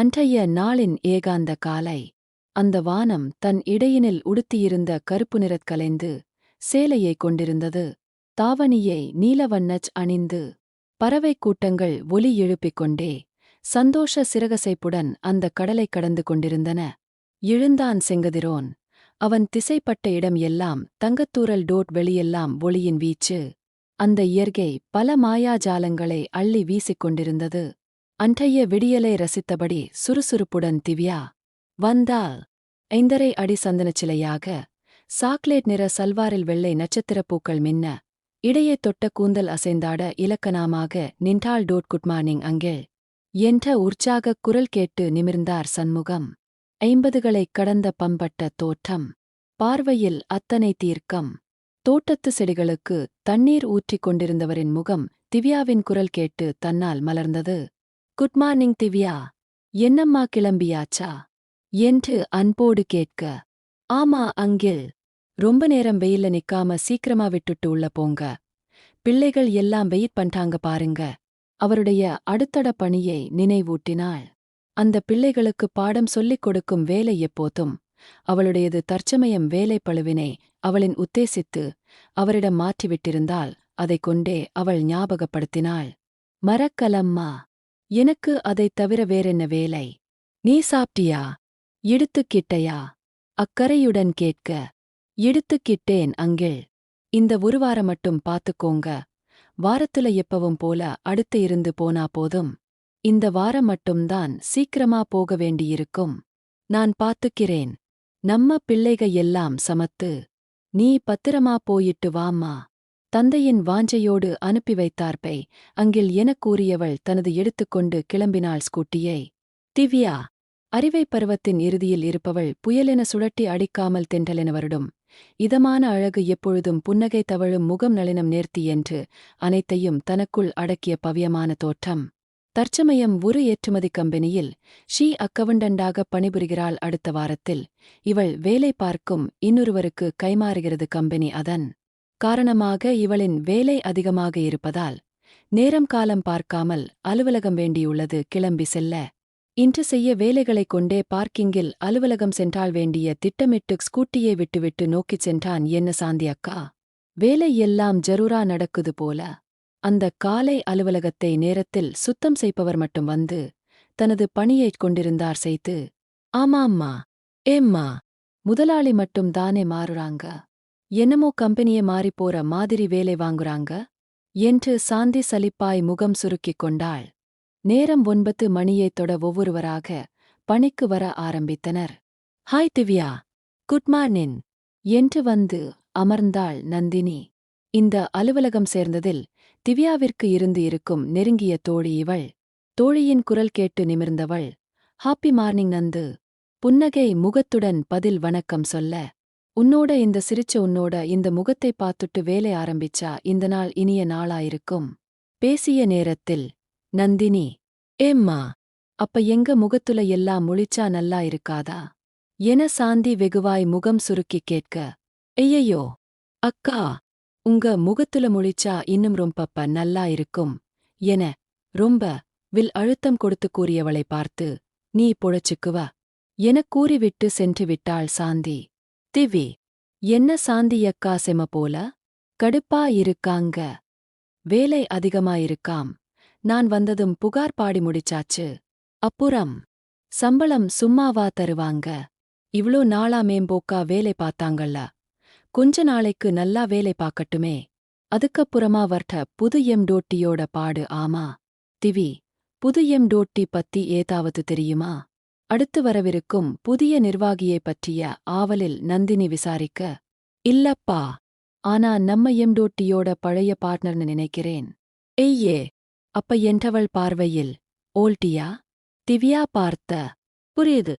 அன்றைய நாளின் ஏகாந்த காலை. அந்த வானம் தன் இடையினில் உடுத்தியிருந்த கருப்பு நிறத் கலைந்து சேலையைக் கொண்டிருந்தது. தாவணியை நீலவண்ணச் அணிந்து பறவைக் கூட்டங்கள் ஒலி எழுப்பிக் கொண்டே சந்தோஷ சிறகசைப்புடன் அந்த கடலை கடந்து கொண்டிருந்தன. எழுந்தான் செங்கதிரோன். அவன் திசைப்பட்ட இடம் எல்லாம் தங்கத்தூரல் டோட் வெளியெல்லாம் ஒளியின் வீச்சு. அந்த இயற்கை பல மாயாஜாலங்களை அள்ளி வீசிக் கொண்டிருந்தது. அன்றைய விடியலை ரசித்தபடி சுறுசுறுப்புடன் திவ்யா வந்தால் ஐந்தரை அடி சந்தனச்சிலையாக சாக்லேட் நிற சல்வாரில் வெள்ளை நட்சத்திரப் பூக்கள் மின்ன இடையே தொட்ட கூந்தல் அசைந்தாட இலக்கணமாக நின்றாள் டோட் குட் மார்னிங் அங்கிள் என்ற உற்சாகக் குரல் கேட்டு நிமிர்ந்தார் சண்முகம். ஐம்பதுகளைக் கடந்த பம்பட்ட தோற்றம் பார்வையில் அத்தனை தீர்க்கம். தோட்டத்து செடிகளுக்கு தண்ணீர் ஊற்றிக் கொண்டிருந்தவரின் முகம் திவ்யாவின் குரல் கேட்டு தன்னால் மலர்ந்தது. Good morning Divya. என்னம்மா கிளம்பியாச்சா? என்று அன்போடு கேட்க. ஆமா அங்கில் ரொம்ப நேரம் வெயில்ல நிக்காம சீக்கிரமா விட்டுட்டு உள்ள போங்க. பிள்ளைகள் எல்லாம் வெயிட் பண்றாங்க பாருங்க. அவருடைய அடுத்தட பணியை நினைவூட்டினாள். அந்த பிள்ளைகளுக்கு பாடம் சொல்லிக் கொடுக்கும் வேலை எப்போதும். அவளுடையது தற்சமயம் வேலை பழுவினை அவளின் உத்தேசித்து அவரிடம் மாற்றிவிட்டிருந்தால் அதைக் கொண்டே அவள் ஞாபகப்படுத்தினாள். மறக்கலம்மா. எனக்கு அதைத் தவிர வேறென்ன வேலை? நீ சாப்பிட்டியா? இடுத்துக்கிட்டையா அக்கறையுடன் கேட்க. இடுத்துக்கிட்டேன் அங்கிள். இந்த ஒரு வாரம் மட்டும் பாத்துக்கோங்க வாரத்துல எப்பவும் போல அடுத்து இருந்து போனா போதும். இந்த வாரம் மட்டும்தான் சீக்கிரமா போக வேண்டியிருக்கும். நான் பாத்துக்கிறேன் நம்ம பிள்ளைக எல்லாம் சமத்து. நீ பத்திரமா போயிட்டு வாம்மா. தந்தையின் வாஞ்சையோடு அனுப்பி வைத்தார்பை அங்கில் எனக் கூறியவள் தனது எடுத்துக்கொண்டு கிளம்பினாள் ஸ்கூட்டியை. திவ்யா அறிவைப் பருவத்தின் இறுதியில் இருப்பவள் புயலென சுழட்டி அடிக்காமல் தென்றலென வருடும் இதமான அழகு எப்பொழுதும் புன்னகை தவழும் முகம் நளினம் நேர்த்தி என்று அனைத்தையும் தனக்குள் அடக்கிய பவியமான தோற்றம். தற்சமயம் ஒரு ஏற்றுமதி கம்பெனியில் ஷீ அக்கவுண்டண்டாக பணிபுரிகிறாள் அடுத்த வாரத்தில். இவள் வேலை பார்க்கும் இன்னொருவருக்கு கைமாறுகிறது கம்பெனி அதன் காரணமாக இவளின் வேலை அதிகமாக இருப்பதால் நேரம் காலம் பார்க்காமல் அலுவலகம் வேண்டியுள்ளது கிளம்பி செல்ல. இன்று செய்ய வேலைகளைக் கொண்டே பார்க்கிங்கில் அலுவலகம் சென்றால் வேண்டிய திட்டமிட்டு ஸ்கூட்டியை விட்டுவிட்டு நோக்கிச் சென்றான் என்ன சாந்தி அக்கா. வேலை எல்லாம் ஜரூரா நடக்குது போல. அந்த காலை அலுவலகத்தை நேரத்தில் சுத்தம் செய்பவர் மட்டும் வந்து தனது பணியைக் கொண்டிருந்தார் செய்து ஆமாம்மா ஏம்மா முதலாளி மட்டும் தானே மாறுறாங்க. என்னமோ கம்பெனியே மாறிப்போற மாதிரி வேலை வாங்குறாங்க. என்று சாந்தி சலிப்பாய் முகம் சுருக்கிக் கொண்டாள். நேரம் ஒன்பது மணியைத் தொட ஒவ்வொருவராக பணிக்கு வர ஆரம்பித்தனர். ஹாய் திவ்யா. குட் மார்னிங் என்று வந்து அமர்ந்தாள் நந்தினி. இந்த அலுவலகம் சேர்ந்ததில் திவ்யாவிற்கு இருந்து இருக்கும் நெருங்கிய தோழி இவள். தோழியின் குரல் கேட்டு நிமிர்ந்தவள். Happy morning Nandu. புன்னகை முகத்துடன் பதில் வணக்கம் சொல்ல உன்னோட இந்த சிரிச்ச உன்னோட இந்த முகத்தை பார்த்துட்டு வேலை ஆரம்பிச்சா இந்த நாள் இனிய நாளாயிருக்கும். பேசிய நேரத்தில் நந்தினி ஏம்மா அப்ப எங்க முகத்துல எல்லாம் முழிச்சா நல்லா இருக்காதா? என சாந்தி வெகுவாய் முகம் சுருக்கிக் கேட்க ஐயையோ அக்கா உங்க முகத்துல முழிச்சா இன்னும் ரொம்பப்ப நல்லா இருக்கும் என ரொம்ப வில் அழுத்தம் கொடுத்து கூறியவளை பார்த்து நீ பொழச்சுக்குவ எனக் கூறிவிட்டு சென்று விட்டாள் சாந்தி. திவி. என்ன சாந்தியக்கா செம போல? கடுப்பா இருக்காங்க. வேலை அதிகமாயிருக்காம் நான் வந்ததும் புகார் பாடி முடிச்சாச்சு. அப்புறம். சம்பளம் சும்மாவா தருவாங்க. இவ்ளோ நாளா மேம்போக்கா வேலை பார்த்தாங்கல்ல. கொஞ்ச நாளைக்கு நல்லா வேலை பார்க்கட்டுமே. அதுக்கப்புறமா வர்ட்ட புது எம் டோட்டியோட பாடு ஆமா. திவி. புது எம் டோட்டி பத்தி ஏதாவது தெரியுமா? அடுத்து வரவிருக்கும் புதிய நிர்வாகியை பற்றிய ஆவலில் நந்தினி விசாரிக்க இல்லப்பா ஆனா நம்ம எம்டோட்டியோட பழைய பார்ட்னர்னு நினைக்கிறேன். எய்யே அப்ப என்றவள் பார்வையில் ஓல்டியா? திவ்யா பார்த்த புரியுது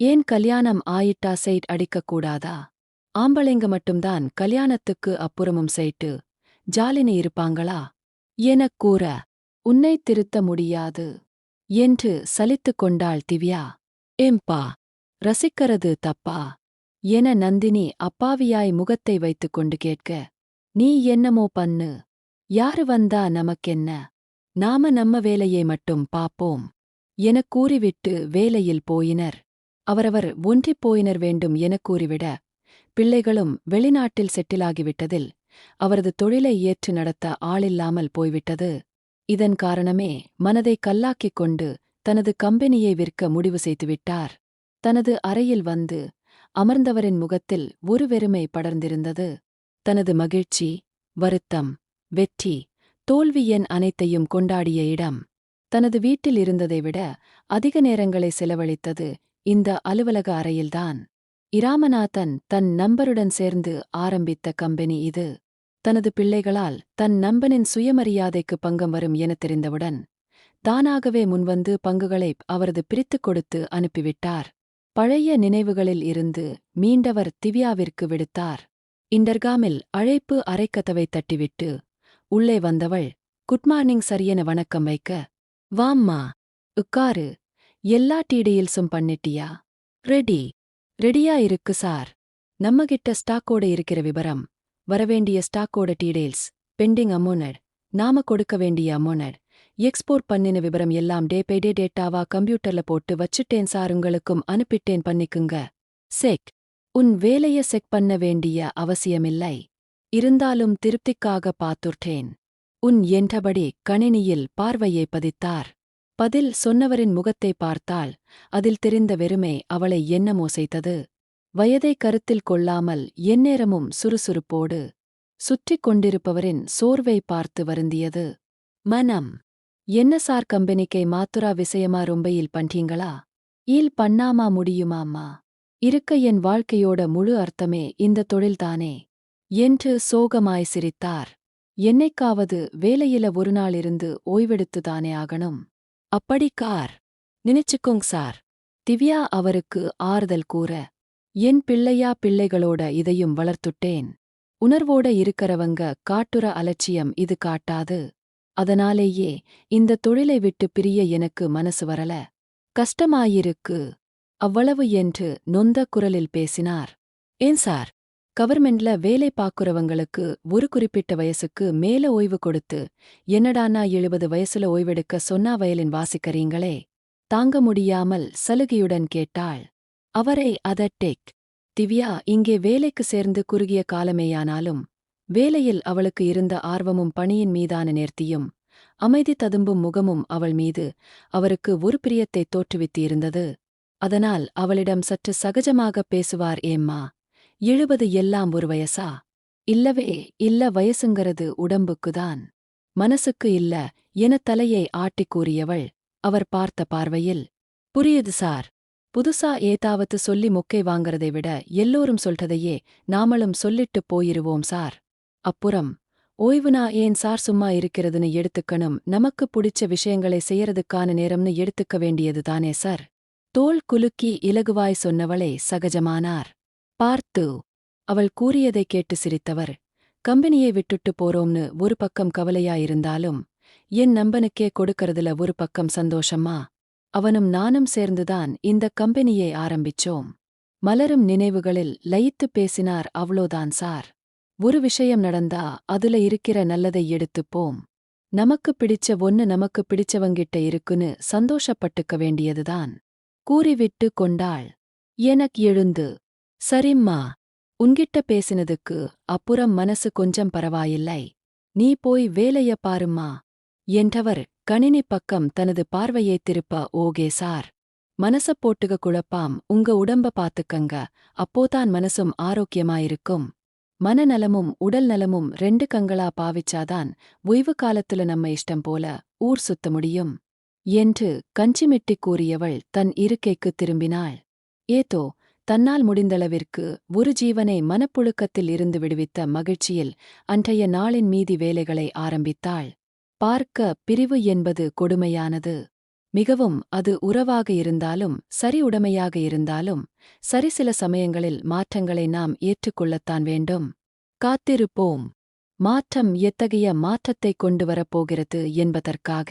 ஏன் கல்யாணம் ஆயிட்டா சைட் அடிக்கக்கூடாதா ஆம்பளைங்க மட்டும்தான் கல்யாணத்துக்கு அப்புறமும் சைட்டு ஜாலினி இருப்பாங்களா? எனக் கூற உன்னை திருத்த முடியாது என்று சலித்துக் கொண்டாள் திவ்யா. ஏம்பா ரசிக்கிறது தப்பா? என நந்தினி அப்பாவியாய் முகத்தை வைத்துக் கொண்டு கேட்க நீ என்னமோ பண்ணு. யாரு வந்தா நமக்கென்ன? நாம நம்ம வேலையை மட்டும் பாப்போம் எனக் கூறிவிட்டு வேலையில் போயினர். அவரவர் ஒன்றிப் போயினர் வேண்டும் எனக் கூறிவிட பிள்ளைகளும் வெளிநாட்டில் செட்டிலாகிவிட்டதில் அவரது தொழிலை ஏற்று நடத்த ஆளில்லாமல் போய்விட்டது. இதன் காரணமே மனதை கல்லாக்கிக் கொண்டு தனது கம்பெனியை விற்க முடிவு செய்துவிட்டார். தனது அறையில் வந்து அமர்ந்தவரின் முகத்தில் ஒரு வெறுமை படர்ந்திருந்தது. தனது மகிழ்ச்சி வருத்தம் வெற்றி தோல்வியன் அனைத்தையும் கொண்டாடிய இடம். தனது வீட்டில் இருந்ததை விட அதிக நேரங்களை செலவழித்தது இந்த அலுவலக அறையில்தான். இராமநாதன் தன் நண்பருடன் சேர்ந்து ஆரம்பித்த கம்பெனி இது. தனது பிள்ளைகளால் தன் நண்பனின் சுயமரியாதைக்கு பங்கம் வரும் எனத் தெரிந்தவுடன் தானாகவே முன்வந்து பங்குகளை அவரது பிரித்துக் கொடுத்து அனுப்பிவிட்டார். பழைய நினைவுகளில் இருந்து மீண்டவர் திவ்யாவிற்கு விடுத்தார். இண்டர்காமில் அழைப்பு அரைக்கதவை தட்டிவிட்டு உள்ளே வந்தவள் குட் மார்னிங் சரியென வணக்கம் வைக்க வாம்மா உக்காரு எல்லா டீடெயில்ஸும் பண்ணிட்டியா? ரெடி ரெடியா இருக்கு சார். நம்மகிட்ட ஸ்டாக்கோட இருக்கிற விபரம் வரவேண்டிய ஸ்டாக்கோட டீடெயில்ஸ் பெண்டிங் அமௌனட் நாம கொடுக்க வேண்டிய அமௌனட் எக்ஸ்போர்ட் பண்ணின விவரம் எல்லாம் டே பை டே டேட்டாவா கம்ப்யூட்டர்ல போட்டு வச்சுட்டேன் சார் உங்களுக்கும் அனுப்பிட்டேன் பண்ணிக்குங்க. செக். உன் வேலைய செக் பண்ண வேண்டிய அவசியமில்லை. இருந்தாலும் திருப்திக்காக பார்த்துட்டேன். உன் என்றபடி கணினியில் பார்வையை பதித்தார். பதில் சொன்னவரின் முகத்தை பார்த்தால் அதில் தெரிந்த வெறுமை அவளை என்னமோ செய்தது. வயதை கருத்தில் கொள்ளாமல் எந்நேரமும் சுறுசுறுப்போடு சுற்றிக் கொண்டிருப்பவரின் சோர்வை பார்த்து வருந்தியது. மனம். என்ன சார் கம்பெனிக்கை மாத்துரா விஷயமா ரொம்பயில் பண்றீங்களா? ஈல் பண்ணாமா முடியுமாம்மா இருக்க என் வாழ்க்கையோட முழு அர்த்தமே இந்த தொழில்தானே என்று சோகமாய் சிரித்தார். என்னைக்காவது வேலையில ஒரு நாள் இருந்து ஓய்வெடுத்துதானே ஆகணும். அப்படி கார். நினைச்சுக்கோங் சார். திவ்யா அவருக்கு ஆறுதல் கூற என் பிள்ளையா பிள்ளைகளோட இதையும் வளர்த்துட்டேன். உணர்வோட இருக்கறவங்க காட்டுற அலட்சியம் இது காட்டாது. அதனாலேயே இந்த தொழிலை விட்டு பிரிய எனக்கு மனசு வரல. கஷ்டமாயிருக்கு. அவ்வளவு என்று நொந்த குரலில் பேசினார். ஏன் சார்? கவர்மெண்ட்ல வேலை பாக்குறவங்களுக்கு ஒரு குறிப்பிட்ட வயசுக்கு மேல ஓய்வு கொடுத்து என்னடானா எழுபது வயசுல ஓய்வெடுக்க சொன்னா வயலின் வாசிக்கறீங்களே? தாங்க முடியாமல் சலுகையுடன் கேட்டாள். அவரை அதட்டேக் திவ்யா இங்கே வேலைக்கு சேர்ந்து குறுகிய காலமேயானாலும் வேலையில் அவளுக்கு இருந்த ஆர்வமும் பணியின் மீதான நேர்த்தியும் அமைதி ததும்பும் முகமும் அவள் மீது அவருக்கு ஒரு பிரியத்தை தோற்றுவித்திருந்தது. அதனால் அவளிடம் சற்று சகஜமாகப் பேசுவார் ஏம்மா எழுபது எல்லாம் ஒரு வயசா? இல்லவே இல்ல வயசுங்கிறது உடம்புக்குதான். மனசுக்கு இல்ல என தலையை ஆட்டிக் கூறியவள் அவர் பார்த்த பார்வையில் புரியுது சார் புதுசா ஏதாவது சொல்லி மொக்கை வாங்கறதை விட எல்லோரும் சொல்றதையே நாமளும் சொல்லிட்டுப் போயிருவோம் சார். அப்புறம் ஓய்வுனா ஏன் சார் சும்மா இருக்கிறதுன்னு எடுத்துக்கணும் நமக்கு புடிச்ச விஷயங்களை செய்யறதுக்கான நேரம்னு எடுத்துக்க வேண்டியது தானே சார்? தோல் குலுக்கி இலகுவாய் சொன்னவளே சகஜமானார். பார்த்து அவள் கூறியதை கேட்டு சிரித்தவர் கம்பெனியை விட்டுட்டு போறோம்னு ஒரு பக்கம் கவலையாயிருந்தாலும் என் நம்பனுக்கே கொடுக்கறதுல ஒரு பக்கம் சந்தோஷமா? அவனும் நானும் சேர்ந்துதான் இந்த கம்பெனியை ஆரம்பிச்சோம். மலரும் நினைவுகளில் லயித்துப் பேசினார் அவ்வளோதான் சார். ஒரு விஷயம் நடந்தா அதுல இருக்கிற நல்லதை எடுத்துப்போம் நமக்கு பிடிச்ச ஒன்னு நமக்கு பிடிச்சவங்கிட்ட இருக்குன்னு சந்தோஷப்பட்டுக்க வேண்டியதுதான். கூறிவிட்டு கொண்டாள். எனக் எழுந்து. சரிம்மா. உன்கிட்ட பேசினதுக்கு அப்புறம் மனசு கொஞ்சம் பரவாயில்லை. நீ போய் வேலைய பாரும்மா. என்றவர் கணினி பக்கம் தனது பார்வையைத் திருப்ப ஓகே சார். மனசப் போட்டுக குழப்பாம். உங்க உடம்ப பாத்துக்கங்க. அப்போதான் மனசும் ஆரோக்கியமாயிருக்கும். மனநலமும் உடல் நலமும் ரெண்டு கங்களா பாவிச்சாதான் ஓய்வு காலத்துல நம்ம இஷ்டம் போல ஊர் சுத்த முடியும். என்று கஞ்சிமிட்டிக் கூறியவள் தன் இருக்கைக்குத் திரும்பினாள். ஏதோ தன்னால் முடிந்தளவிற்கு ஒரு ஜீவனை மனப்புழுக்கத்தில் இருந்து விடுவித்த மகிழ்ச்சியில் அன்றைய நாளின் மீதி வேலைகளை ஆரம்பித்தாள். பார்க்க பிரிவு என்பது கொடுமையானது. மிகவும் அது உறவாக இருந்தாலும் சரி உடைமையாக இருந்தாலும் சரி சில சமயங்களில் மாற்றங்களை நாம் ஏற்றுக்கொள்ளத்தான் வேண்டும். காத்திருப்போம். மாற்றம் எத்தகைய மாற்றத்தை கொண்டு வரப்போகிறது என்பதற்காக.